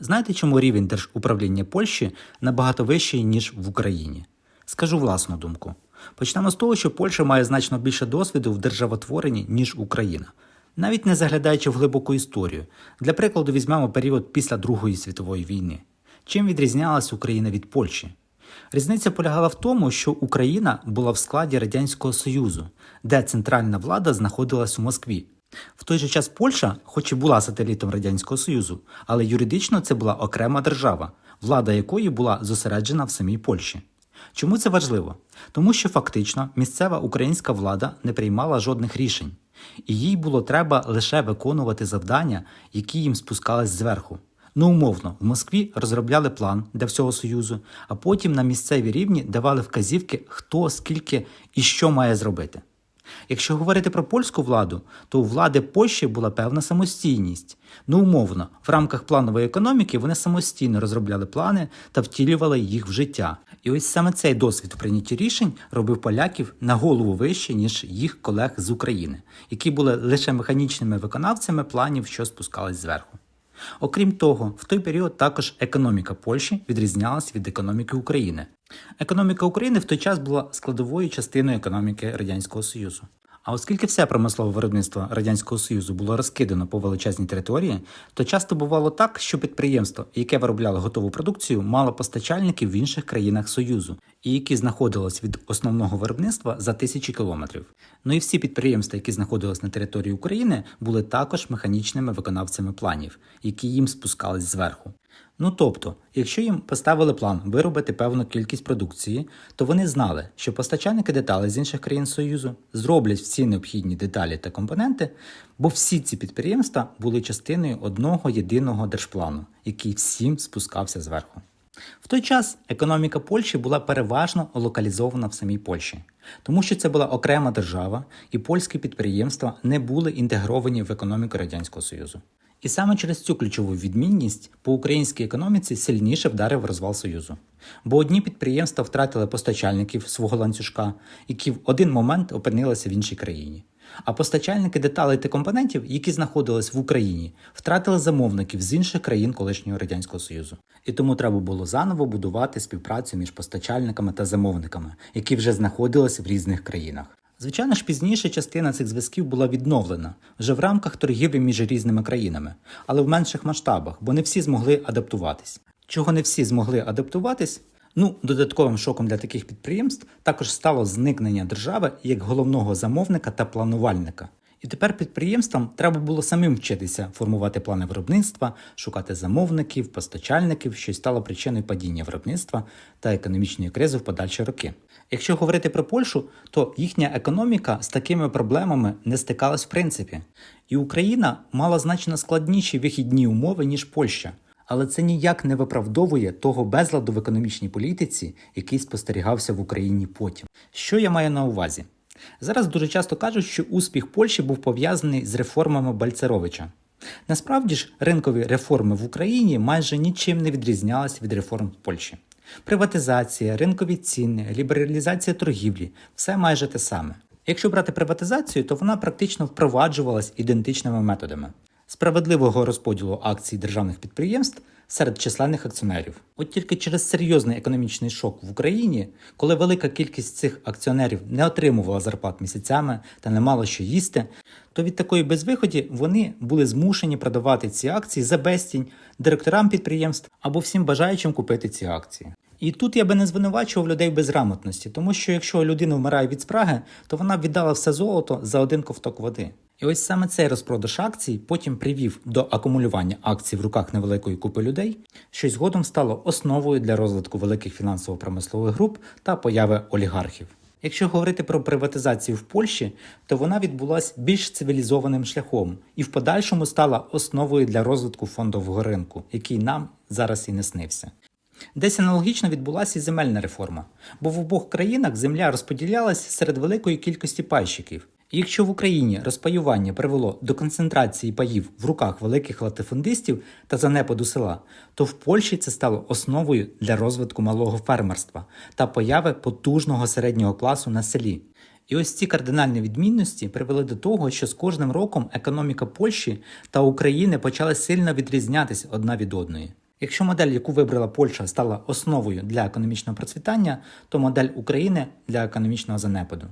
Знаєте, чому рівень держуправління Польщі набагато вищий, ніж в Україні? Скажу власну думку. Почнемо з того, що Польща має значно більше досвіду в державотворенні, ніж Україна. Навіть не заглядаючи в глибоку історію. Для прикладу, візьмемо період після Другої світової війни. Чим відрізнялася Україна від Польщі? Різниця полягала в тому, що Україна була в складі Радянського Союзу, де центральна влада знаходилась у Москві. В той же час Польща, хоч і була сателітом Радянського Союзу, але юридично це була окрема держава, влада якої була зосереджена в самій Польщі. Чому це важливо? Тому що фактично місцева українська влада не приймала жодних рішень, і їй було треба лише виконувати завдання, які їм спускались зверху. Ну, умовно, в Москві розробляли план для всього Союзу, а потім на місцевій рівні давали вказівки, хто, скільки і що має зробити. Якщо говорити про польську владу, то у влади Польщі була певна самостійність. Ну, умовно, в рамках планової економіки вони самостійно розробляли плани та втілювали їх в життя. І ось саме цей досвід у прийнятті рішень робив поляків на голову вище, ніж їх колег з України, які були лише механічними виконавцями планів, що спускались зверху. Окрім того, в той період також економіка Польщі відрізнялася від економіки України. Економіка України в той час була складовою частиною економіки Радянського Союзу. А оскільки все промислове виробництво Радянського Союзу було розкидано по величезній території, то часто бувало так, що підприємство, яке виробляло готову продукцію, мало постачальників в інших країнах Союзу, і які знаходились від основного виробництва за тисячі кілометрів. Ну і всі підприємства, які знаходились на території України, були також механічними виконавцями планів, які їм спускались зверху. Ну тобто, якщо їм поставили план виробити певну кількість продукції, то вони знали, що постачальники деталей з інших країн Союзу зроблять всі необхідні деталі та компоненти, бо всі ці підприємства були частиною одного єдиного держплану, який всім спускався зверху. В той час економіка Польщі була переважно локалізована в самій Польщі, тому що це була окрема держава, і польські підприємства не були інтегровані в економіку Радянського Союзу. І саме через цю ключову відмінність по українській економіці сильніше вдарив розвал Союзу. Бо одні підприємства втратили постачальників свого ланцюжка, які в один момент опинилися в іншій країні. А постачальники деталей та компонентів, які знаходились в Україні, втратили замовників з інших країн колишнього радянського союзу. І тому треба було заново будувати співпрацю між постачальниками та замовниками, які вже знаходились в різних країнах. Звичайно ж, пізніше частина цих зв'язків була відновлена вже в рамках торгівлі між різними країнами, але в менших масштабах, бо не всі змогли адаптуватись. Чого не всі змогли адаптуватись? Ну, додатковим шоком для таких підприємств також стало зникнення держави як головного замовника та планувальника. І тепер підприємствам треба було самим вчитися формувати плани виробництва, шукати замовників, постачальників, що й стало причиною падіння виробництва та економічної кризи в подальші роки. Якщо говорити про Польщу, то їхня економіка з такими проблемами не стикалась в принципі. І Україна мала значно складніші вихідні умови, ніж Польща. Але це ніяк не виправдовує того безладу в економічній політиці, який спостерігався в Україні потім. Що я маю на увазі? Зараз дуже часто кажуть, що успіх Польщі був пов'язаний з реформами Бальцеровича. Насправді ж, ринкові реформи в Україні майже нічим не відрізнялися від реформ в Польщі. Приватизація, ринкові ціни, лібералізація торгівлі все майже те саме. Якщо брати приватизацію, то вона практично впроваджувалась ідентичними методами справедливого розподілу акцій державних підприємств серед численних акціонерів. От тільки через серйозний економічний шок в Україні, коли велика кількість цих акціонерів не отримувала зарплат місяцями та не мала що їсти, то від такої безвиході вони були змушені продавати ці акції за безцінь директорам підприємств або всім бажаючим купити ці акції. І тут я би не звинувачував людей безграмотності, тому що якщо людина вмирає від спраги, то вона б віддала все золото за один ковток води. І ось саме цей розпродаж акцій потім привів до акумулювання акцій в руках невеликої купи людей, що й згодом стало основою для розвитку великих фінансово-промислових груп та появи олігархів. Якщо говорити про приватизацію в Польщі, то вона відбулася більш цивілізованим шляхом і в подальшому стала основою для розвитку фондового ринку, який нам зараз і не снився. Десь аналогічно відбулася і земельна реформа, бо в обох країнах земля розподілялася серед великої кількості пайщиків. І якщо в Україні розпаювання привело до концентрації паїв в руках великих латифундистів та занепаду села, то в Польщі це стало основою для розвитку малого фермерства та появи потужного середнього класу на селі. І ось ці кардинальні відмінності привели до того, що з кожним роком економіка Польщі та України почала сильно відрізнятися одна від одної. Якщо модель, яку вибрала Польща, стала основою для економічного процвітання, то модель України для економічного занепаду.